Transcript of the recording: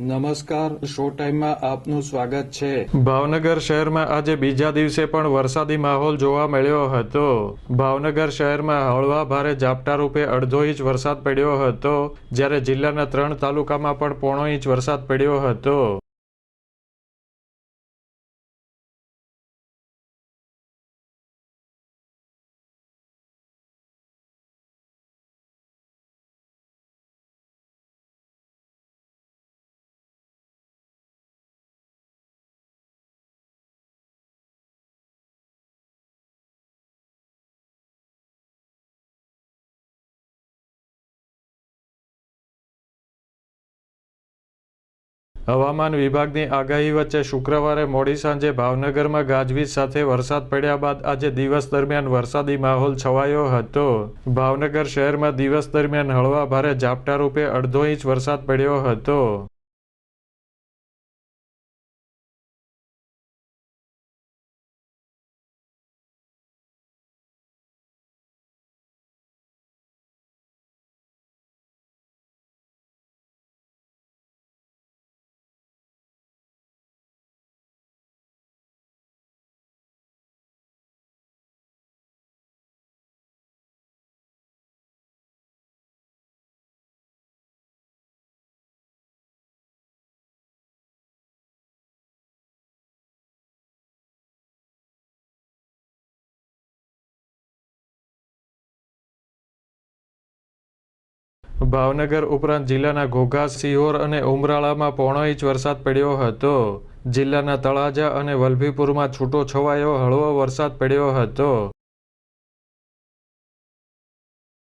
નમસ્કાર શો ટાઈમમાં આપનું સ્વાગત છે. ભાવનગર શહેરમાં આજે બીજા દિવસે પણ વરસાદી માહોલ જોવા મળ્યો હતો. ભાવનગર શહેરમાં હળવા ભારે ઝાપટા રૂપે અડધો ઇંચ વરસાદ પડ્યો હતો, જ્યારે જિલ્લાના ત્રણ તાલુકામાં પણ પોણો ઇંચ વરસાદ પડ્યો હતો. હવામાન વિભાગની આગાહી વચ્ચે શુક્રવારે મોડી સાંજે ભાવનગરમાં ગાજવીજ સાથે વરસાદ પડ્યા બાદ આજે દિવસ દરમિયાન વરસાદી માહોલ છવાયો હતો. ભાવનગર શહેરમાં દિવસ દરમિયાન હળવા ભારે ઝાપટા રૂપે અડધો ઇંચ વરસાદ પડ્યો હતો. ભાવનગર ઉપરાંત જિલ્લાના ઘોઘા, સિહોર અને ઉમરાળામાં પોણો ઇંચ વરસાદ પડ્યો હતો. જિલ્લાના તળાજા અને વલભીપુરમાં છૂટો છવાયો હળવો વરસાદ પડ્યો હતો.